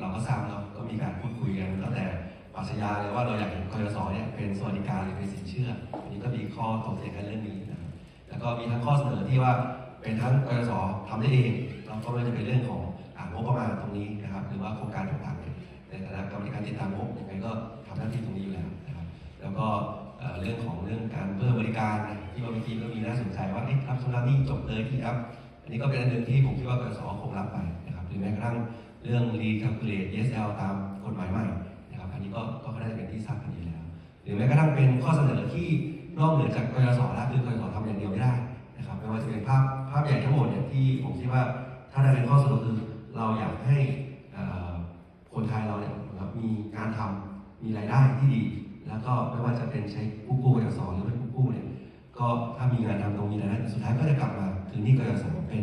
เราก็ทราบแล้วก็มีการพูดคุยกันตั้งแต่ปรัชญาเลยว่าเราอยากเห็นกยศเนี่ยเป็นสวัสดิการหรือเป็นสินเชื่ออันนี้ก็มีข้อถกเถียงกันเรื่องนี้นะครับแล้วก็มีทั้งข้อเสนอที่ว่าเป็นทั้งกยศทำได้เองแล้วก็ไม่จะเป็นเรื่องของงบประมาณตรงนี้นะครับ หรือว่าโครงการต่างๆในฐานะกรรมการติดตามงบยังไงก็ทำหน้าที่ตรงนี้อยู่แล้วนะครับ แล้วก็เรื่องของเรื่องการเพิ่มบริการที่ว่าเมื่อกี้ก็มีน่าสนใจว่าเอ๊ะรับชำระหนี้จบเลยที่แอปอันนี้ก็เป็นอันหนึ่งที่ผมคิดว่ากสคงรับไปนะครับ หรือแม้กระทั่งเรื่อง recalculate ESL ตามกฎหมายใหม่นะครับอันนี้ก็ก็น่าจะเป็นที่ทราบกันอยู่แล้ว หรือแม้กระทั่งเป็นข้อเสนอที่นอกเหนือจากกยศแล้วคือกยศทำอย่างเดียวไม่ได้นะครับไม่ว่าจะเป็นภาพภาพใหญ่ทั้งหมดเนี่ยที่ผมคิดว่าถ้าได้เป็นข้อสรุปคือเราอยากให้คนไทยเราเนี่ยนะครับมีงานทำมีรายได้ที่ดี แล้วก็ไม่ว่าจะเป็นใช้ผู้กู้กยศหรือไม่ผู้กู้เนี่ยก็ถ้ามีงานทำตรงนี้นะสุดท้ายก็จะกลับมาคืนหนี้กยศเป็น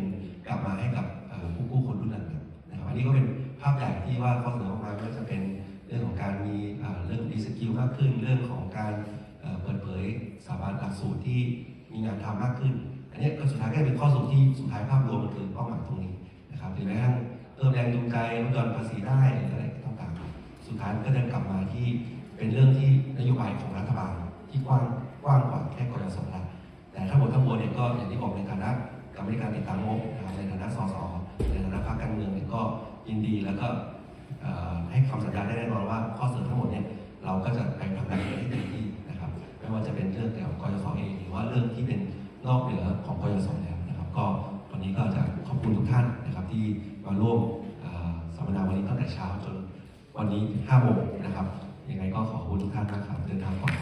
ภาพใหญ่ที่ว่าข้อเสนอออกมาก็จะเป็นเรื่องของการมีเอ่อเรื่องดีสกิลมากขึ้น เรื่องของการเปิดเผยสถาบันหลักสูตรที่มีงานทำมากขึ้น อันนี้ก็สุดท้ายก็เป็นข้อสรุปที่สุดท้ายภาพรวมมันคือเป้าหมายตรงนี้นะครับหรือแม้กระทั่งเพิ่มแรงจูงใจลดหย่อนภาษีได้อะไรต่างๆ สุดท้ายก็จะกลับมาที่เป็นเรื่องที่นโยบายของรัฐบาลที่กว้างกว้างกว่าแค่กยศละแต่ทั้งหมดทั้งมวลเนี่ยก็อย่างที่บอกในฐานะกรรมการติดตามงบ ยินดีแล้วก็ให้คำสัญญาได้แน่นอนว่าข้อเสนอทั้งหมดเนี่ยเราก็จะไปทำงานกันให้เต็มที่นะครับ ไม่ว่าจะเป็นเรื่องเกี่ยวกับกยศเองหรือว่าเรื่องที่เป็นนอกเหนือของกยศแล้วนะครับ ก็วันนี้ก็จะขอบคุณทุกท่านนะครับที่มาร่วมสัมมนาวันนี้ตั้งแต่เช้าจนวันนี้5โมงนะครับยังไงก็ขอขอบคุณทุกท่านมากครับเดินทางปลอด